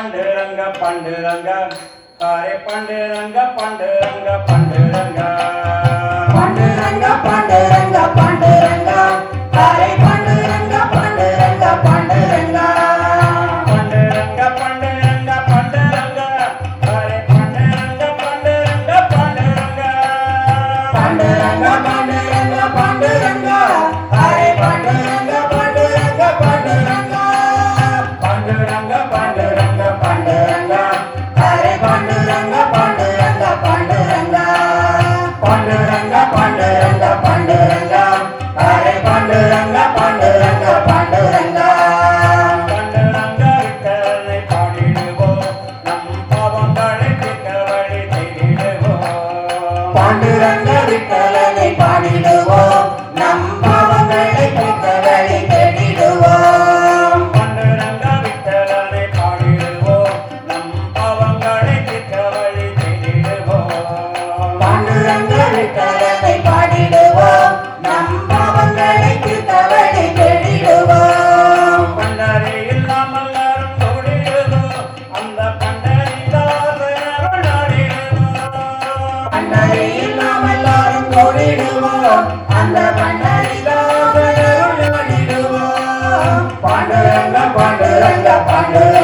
పండురంగ పండురంగ Hare పండురంగ పండురంగ పండురంగ పండురంగ పండురంగ పండురంగ Yeah,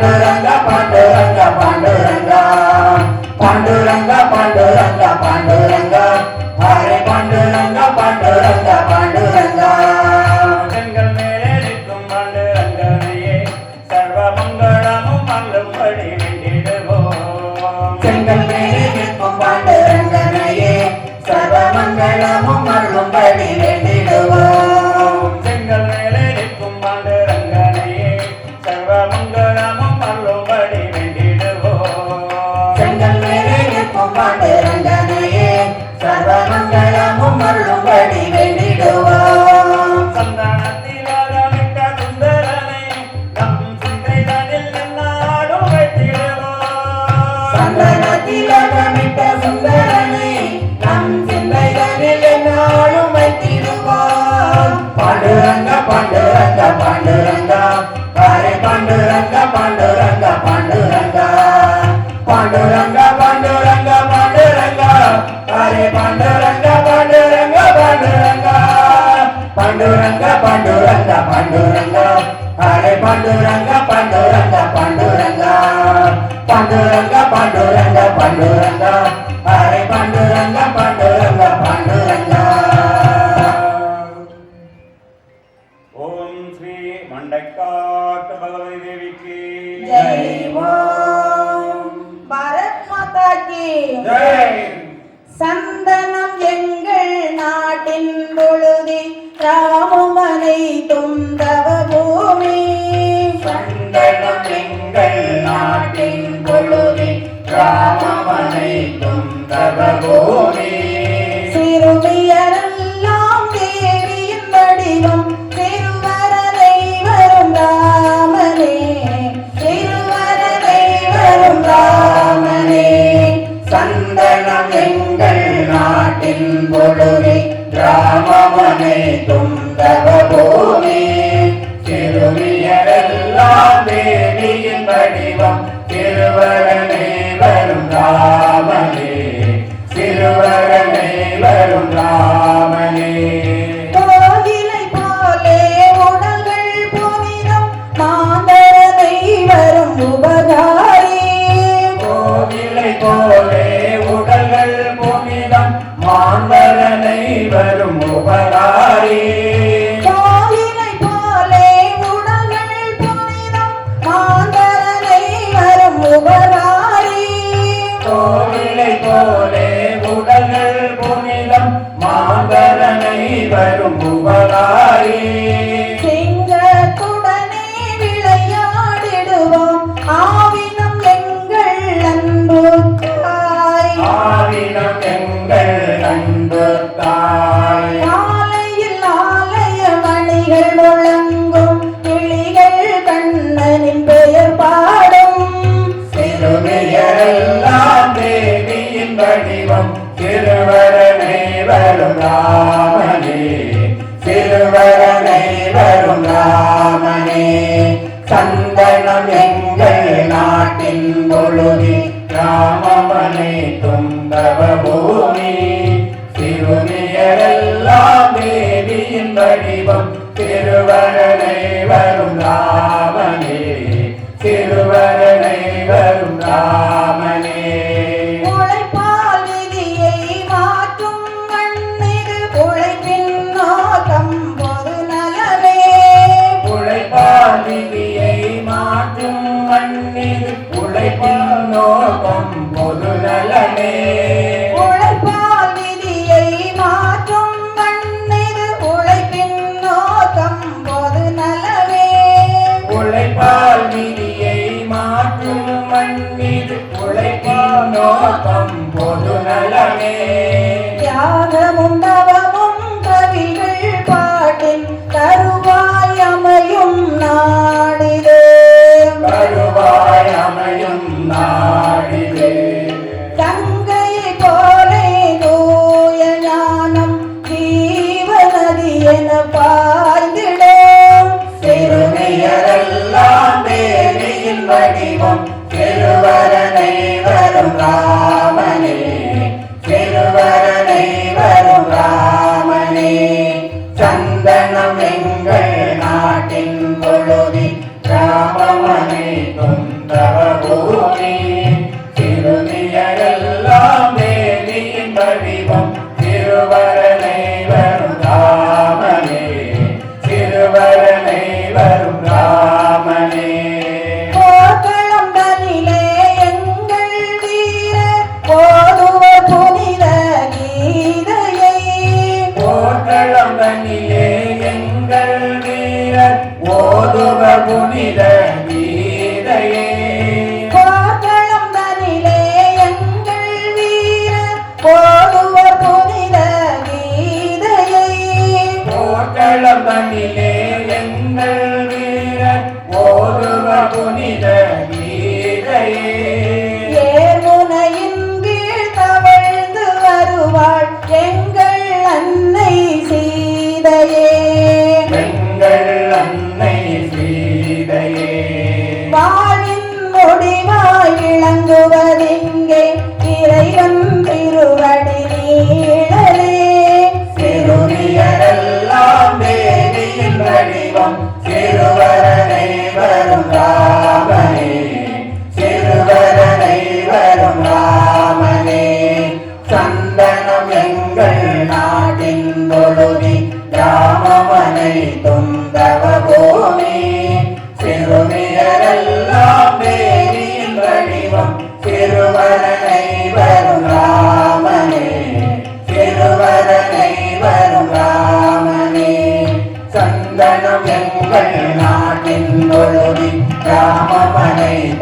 Rama Rama Panduranga Panduranga Panduranga. Hare Panduranga Panduranga Panduranga. Panduranga Panduranga Panduranga. Hare Panduranga Panduranga Panduranga. ஓம் ஸ்ரீ மண்டக்காட்ட பகவதி தேவிக்கு. ஜெய் ஓம் பாரத் மாதா ஜெய். சந்த் துந்தவ பூமி சந்தனம் எங்கள் நாட்டின் கொழுவி ராமனை துந்தவ பூமி சிறுமியரெல்லாம் தேவியின் வடிவம் திருவரனை வரும் ராமனே. திருவரனை வரும் ராமனே. சந்தனம் எங்கள் நாட்டின் கொழுவி ராமனை தும் Yeah. எல்லாம் தேவியின் வடிவம். திருவரணை வரும் ராமனே திருவரணை வரும் ராமனே. உழைப்பின் நோக்கம் no, no, no. ராமனே திருவரணை வரும் ராமனே. சந்தனம் எங்கள் நாட்டின் பொழுதி ராமமனை கொந்தவ பூமி திருநியரெல்லாம் தேவியின் வடிவம் திருவரணை வரும்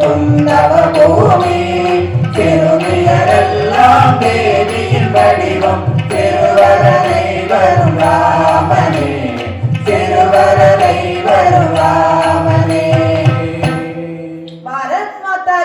துண்டவ பூமி திருவியரெல்லாம் தேவியின் வடிவம். திருவரனை வரும் ராமனே திருவரனை வரும் ராமனே. பாரத் மாதா